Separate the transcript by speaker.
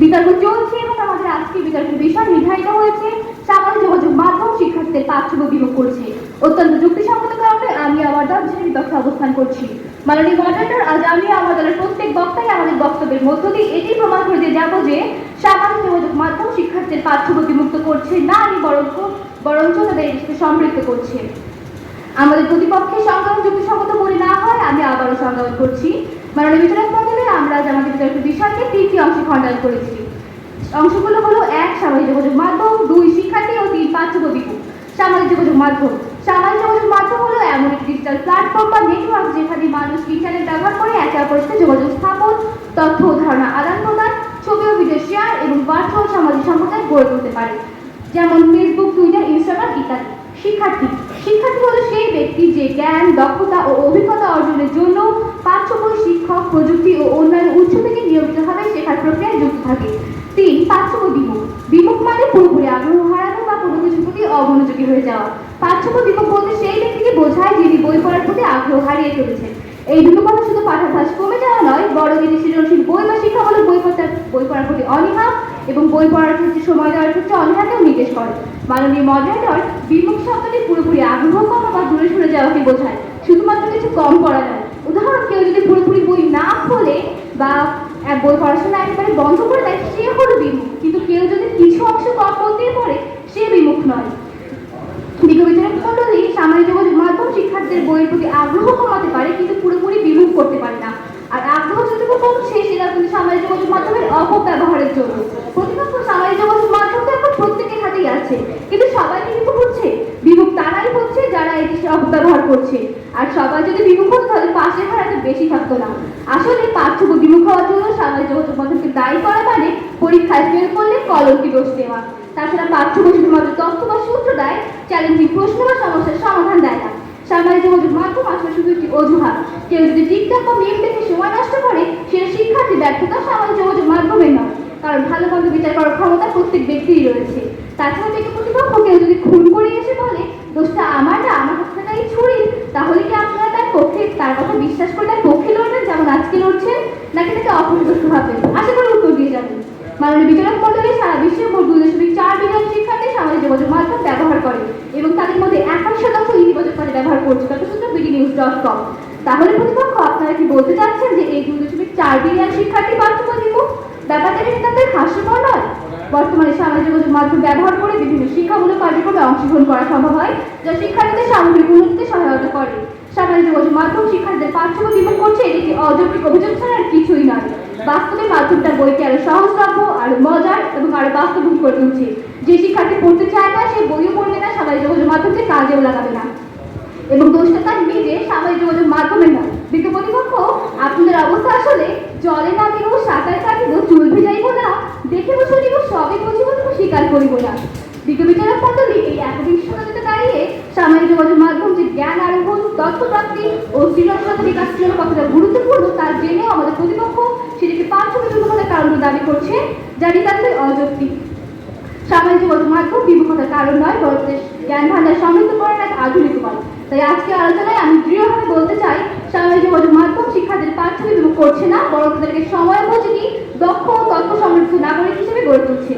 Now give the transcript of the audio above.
Speaker 1: বিতর্ক চলছে এবং আমাদের আজকে বিতর্কের বিষয় নির্ধারিত হয়েছে। সামাজিক যোগাযোগ মাধ্যম শিক্ষার্থীদের পাঠ্যবই বিমুখ করছে। অত্যন্ত যুক্তিসঙ্গত কারণে আমি আমার দল হিসেবে বিপক্ষে অবস্থান করছি। মাননীয় মডারেটর আজ আমি আমার দলের প্রত্যেক বক্তাই আমাদের বক্তব্যের মধ্য দিয়ে এটি প্রমাণ করে দিয়ে যাব যে সামাজিক যোগাযোগ মাধ্যম শিক্ষার্থীদের পাঠ্যবই বিমুক্ত করছে না আমি বরঞ্চ বরঞ্চ তাদের এর সাথে করছে। আমাদের প্রতিপক্ষের সংগ্রাম যুক্তিসঙ্গত মনে না হয়, আমি আবারও সংগ্রাম করছি। মাননীয় বিচারক মন্ডলে আমরা আজ আমাদের বিতর্কের বিষয়কে তিনটি অংশে খণ্ডন করেছি। অংশগুলো হলো এক, সামাজিক যোগাযোগ মাধ্যম, দুই, শিক্ষার্থী ও তিন পাঠ্যবই সামাজিক যোগাযোগ মাধ্যম। সামাজিক যোগাযোগ মাধ্যম হলো এমন একটি ডিজিটাল প্ল্যাটফর্ম বা নেটওয়ার্ক যেখানে মানুষ ইন্টারনেট ব্যবহার করে একে অপরের সাথে যোগাযোগ স্থাপন, তথ্য ধারণা আদান প্রদান, ছবি ও ভিডিও শেয়ার এবং ভার্চুয়াল সামাজিক সম্প্রদায় গড়ে তুলতে পারে। যেমন ফেসবুক টুইটার ইনস্টাগ্রাম ইত্যাদি। শিক্ষার্থী। শিক্ষার্থী হলো সেই ব্যক্তি যে জ্ঞান, দক্ষতা ও অভিজ্ঞতা অর্জনের জন্য প্রযুক্তি ও অন্যান্য উৎস থেকে নিয়মিতভাবে শেখার প্রক্রিয়ায় যুক্ত থাকে। তিন বই বিমুখ। বিমুখ মানে পুরোপুরি আগ্রহ হারানো বা কোনো কিছুর প্রতি অমনোযোগী হয়ে যাওয়া। বই বিমুখ বলতে সেই ব্যক্তিকে বোঝায় যিনি বই পড়ার প্রতি আগ্রহ হারিয়ে ফেলেছেন। এই দুটো কথা শুধু পাঠাভাস কমে যাওয়া নয় বড় তিনি সৃজনশীল বই বা শিক্ষা শিক্ষামূলক বই পড়তে বই পড়ার প্রতি অনীহা এবং বই পড়ার ক্ষেত্রে সময় দেওয়ার ক্ষেত্রে অনীহাকেও নির্দেশ করে। মাননীয় মডারেটর, বিমুখ শব্দটি পুরোপুরি আগ্রহ কমা বা দূরে সরে যাওয়াকে বোঝায়। শুধুমাত্র কিছু কম করা পড়া যায় উদাহরণ কেউ যদি পুরোপুরি বই না খোলে বা বই পড়াশোনা একেবারে বন্ধ করে দেয়, সে হলো বিমুখ। কিন্তু কেউ যদি কিছু অংশ কম দিয়ে পড়ে, সে বিমুখ নয়। বিজ্ঞবিচারক মন্ডলী সামাজিক যোগাযোগ মাধ্যম শিক্ষার্থীদের বইয়ের প্রতি আগ্রহ কমাতে পারে, কিন্তু পুরোপুরি বিমুখ করতে পারে না। আর আগ্রহ যতটুকু কমছে সেটা কিন্তু সামাজিক যোগাযোগ মাধ্যমের অপব্যবহারের জন্য প্রতিপক্ষ সামাজিক যোগাযোগ মাধ্যম তো এখন প্রত্যেকের হাতেই আছে কিন্তু সবাই কি বিমুখ হচ্ছে বিমুখ তারাই হচ্ছে যারা এটি অপব্যবহার করছে আর সবাই যদি বিমুখ তাহলে বেশি থাকতো না। আসলে বই বিমুখ হওয়ার জন্য দায়ী করা মানে পরীক্ষায় ফেল করলে দোষ দেওয়া। তাছাড়া শুধুমাত্র তথ্য বা সূত্র দেয় চ্যালেঞ্জিং প্রশ্ন বা সমস্যার সমাধান দেয় না। সামাজিক যোগাযোগ মাধ্যম আসলে শুধু একটি অজুহাত। কেউ যদি টিকটক বা মিম দেখে সময় নষ্ট করে, সেটা শিক্ষার্থী ব্যর্থতা সামাজিক যোগাযোগ মাধ্যমে নয়, কারণ ভালো মন্দ বিচার করার ক্ষমতা প্রত্যেক ব্যক্তিরই রয়েছে। তাছাড়া ব্যক্তি প্রতিপক্ষ কেউ যদি খুন করে এসে বলে, দোষটা আমার না আমার হাতে থাকা এই ছুরি তাহলে কি আপনারা তার কথা বিশ্বাস করে তার পক্ষে লড়বেন যেমন আজকে লড়ছেন নাকি তাকে অপরিদোষ ভাববেন আশা করি উত্তর দিয়ে যাবেন মাননীয় বিচারক মন্ডলী সারা বিশ্বে মোট দুই দশমিক চার বিলিয়ন শিক্ষার্থী সামাজিক যোগাযোগ মাধ্যম ব্যবহার করে এবং তাদের মধ্যে একাশ শতাংশ ইতিবাচক কাজে ব্যবহার করছে তথ্যসূত্র বিডি নিউজ ডট কম। তাহলে প্রতিপক্ষ, আপনারা কি বলতে চাচ্ছেন যে এই দুই দশমিক চার বিলিয়ন শিক্ষার্থী দিব ব্যাপারটা কি তাদের হাস্যকর নয়? বর্তমানে সামাজিক যোগাযোগ মাধ্যম ব্যবহার করে বিভিন্ন শিক্ষামূলক কার্যক্রমে অংশগ্রহণ করা সম্ভব হয়, যা শিক্ষার্থীদের সামগ্রিক উন্নতিতে সহায়তা করে। সামাজিক যোগাযোগ মাধ্যম শিক্ষার্থীদের পাঠ্যবই বিমুখ করছে এটি একটি অযৌক্তিক অভিযোগ ছাড়া আর কিছুই নয়। বাস্তবে মাধ্যমটা বইকে আরও সহজলভ্য, আরও মজার এবং আরও বাস্তবমুখী করে তুলছে। যে শিক্ষার্থী পড়তে চায় না, সে বইও পড়বে না, সামাজিক যোগাযোগ মাধ্যমকে কাজেও লাগাবে না। এবং দোষটা তার নিজের সামাজিক যোগাযোগ মাধ্যমে নয়। বিজ্ঞ প্রতিপক্ষ আপনাদের অবস্থা আসলে জলে না দিব সাঁতার কাটিব, চুল ভিজাইব না, দেখে বসে দিব সবে বুঝিব তবু স্বীকার করিব না। বিজ্ঞ বিচারক মন্ডলী এই দাঁড়িয়ে সামাজিক যোগাযোগ মাধ্যম যে জ্ঞান আরোহণ তথ্য প্রাপ্তি ও সৃজনশীলতা বিকাশ জন্য কতটা গুরুত্বপূর্ণ তার জেনেও আমাদের প্রতিপক্ষ সেটিকে পাঠ্য বিমুখতার কারণ দাবি করছে, যা নিতান্তই অযৌক্তিক। সামাজিক যোগাযোগ মাধ্যম বিমুখতার কারণ নয়, বরং জ্ঞান ভান্ডার সমৃদ্ধ করার এক আধুনিক উপায়। তাই আজকে আলোচনায় আমি দৃঢ়ভাবে বলতে চাই, সামাজিক যোগাযোগ মাধ্যম শিক্ষার্থীদের পাঠ্য বিমুখ করছে না, বরং তাদেরকে সময় উপযোগী দক্ষ ও তথ্য সমৃদ্ধ নাগরিক হিসেবে গড়ে তুলছে।